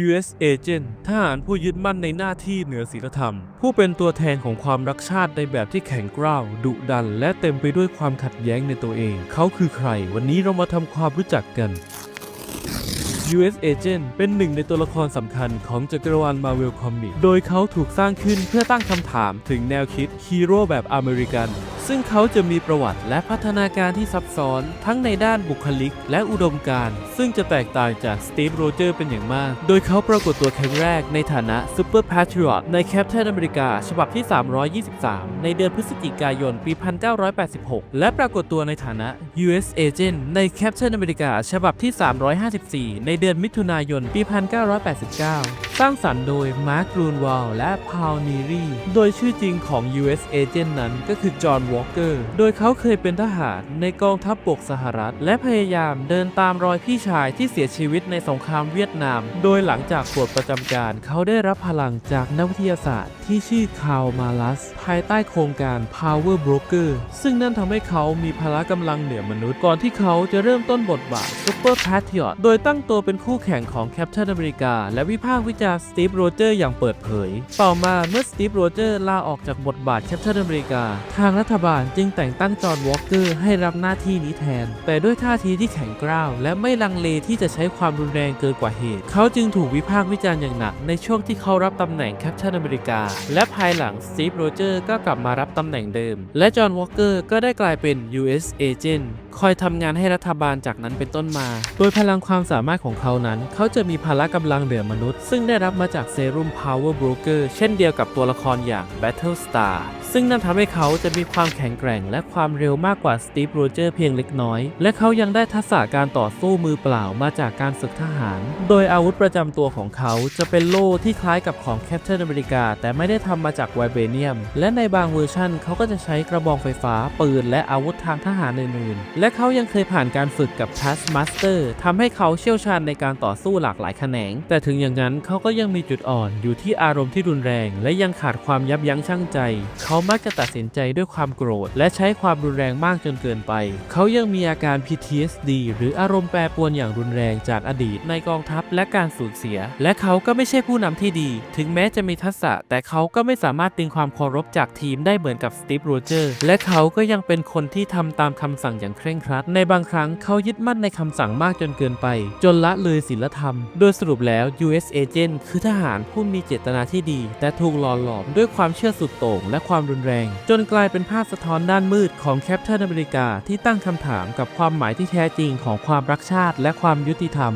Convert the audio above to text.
U.S. Agent ทหารผู้ยึดมั่นในหน้าที่เหนือศีลธรรม ผู้เป็นตัวแทนของความรักชาติในแบบที่แข็งกร้าว ดุดัน และเต็มไปด้วยความขัดแย้งในตัวเอง เขาคือใคร วันนี้เรามาทำความรู้จักกัน U.S. Agent เป็นหนึ่งในตัวละครสำคัญของจักรวาล Marvel Comics โดยเขาถูกสร้างขึ้นเพื่อตั้งคำถามถึงแนวคิดฮีโร่แบบอเมริกัน ซึ่งเขาจะมีประวัติและพัฒนาการที่ซับซ้อนทั้งในด้านบุคลิกและอุดมการณ์ซึ่งจะแตกต่างจากสตีฟโรเจอร์เป็นอย่างมาก โดยเขาปรากฏตัวครั้งแรกในฐานะ Super Patriot ใน Captain America ฉบับที่ 323 ในเดือนพฤศจิกายนปี 1986 และปรากฏตัวในฐานะ U.S. Agent ใน Captain America ฉบับที่ 354 ในเดือนมิถุนายนปี 1989 ร้างสรรค์โดย Mark Grunwald และ Paul Neary โดยชื่อจริงของ U.S. Agent นั้นก็คือ John Walker โดยเขาเคยเป็นทหารในกองทัพบกสหรัฐ และพยายามเดินตามรอยพี่ชายที่เสียชีวิตในสงครามเวียดนาม โดยหลังจากปลดประจำการเขาได้รับพลังจากนักวิทยาศาสตร์ ที่ชื่อคาร์มาลัส ภายใต้โครงการ Power Broker ซึ่งนั่นทำให้เขามีพละกำลังเหนือมนุษย์ก่อนที่เขาจะเริ่มต้นบทบาท Super Patriot โดยตั้งตัวเป็นคู่แข่งของ Captain America และวิพากษ์วิจารณ์ Steve Rogers อย่างเปิดเผย ต่อมาเมื่อ Steve Rogers ลาออกจากบทบาท Captain America ทางรัฐบาลจึงแต่งตั้งจอห์นวอลเกอร์ให้รับหน้าที่นี้แทน แต่ด้วยท่าทีที่แข็งกร้าว และไม่ลังเลที่จะใช้ความรุนแรงเกินกว่าเหตุ เขาจึงถูกวิพากษ์วิจารณ์อย่างหนักในช่วงที่เขารับตำแหน่ง Captain America และภายหลัง Steve Rogers ก็กลับมารับตำแหน่งเดิม และจอห์นวอลเกอร์ก็ได้กลายเป็น U.S. Agent คอยทำงานให้รัฐบาลจากนั้นเป็นต้นมา โดยพลังความสามารถของเขานั้น เขาจะมีพละกำลังเหนือมนุษย์ ซึ่งได้ได้รับมาจากเซรุ่ม Power Broker เช่นเดียวกับตัวละครอย่าง Battlestar ซึ่งนั่นทำให้เขาจะมีความแข็งแกร่งและความเร็วมากกว่า Steve Rogers เพียงเล็กน้อย และเขายังได้ทักษะการต่อสู้มือเปล่ามาจากการฝึกทหาร โดยอาวุธประจำตัวของเขาจะเป็นโล่ที่คล้ายกับของ Captain America แต่ไม่ได้ทำมาจากไวเบเนียม และในบางเวอร์ชั่นเขาก็จะใช้กระบองไฟฟ้า ปืน และอาวุธทางทหารอื่นๆ และเขายังเคยผ่านการฝึกกับ Taskmaster ทำให้เขาเชี่ยวชาญในการต่อสู้หลากหลายแขนง แต่ถึงอย่างนั้นเขาก็ยังมีจุดอ่อนอยู่ที่อารมณ์ที่รุนแรง และยังขาดความยับยั้งชั่งใจ เขามักจะตัดสินใจด้วยความโกรธ และใช้ความรุนแรงมากจนเกินไป เขายังมีอาการ PTSD หรืออารมณ์แปรปรวนอย่างรุนแรงจากอดีตในกองทัพและการสูญเสีย และเขาก็ไม่ใช่ผู้นำที่ดี ถึงแม้จะมีทักษะ แต่เขาก็ไม่สามารถดึงความเคารพจากทีมได้เหมือนกับสตีฟโรเจอร์ และเขาก็ยังเป็นคนที่ทำตามคำสั่งอย่างเคร่งครัด ในบางครั้งเขายึดมั่นในคำสั่งมากจนเกินไป จนละเลยศีลธรรม โดยสรุปแล้ว U.S. Agent คือทหารผู้มีเจตนาที่ดี แต่ถูกหล่อหลอมด้วยความเชื่อสุดโต่งและความรุนแรง จนกลายเป็นภาพสะท้อนด้านมืดของแคปเทอร์อเมริกาที่ตั้งคำถามกับความหมายที่แท้จริงของความรักชาติและความยุติธรรม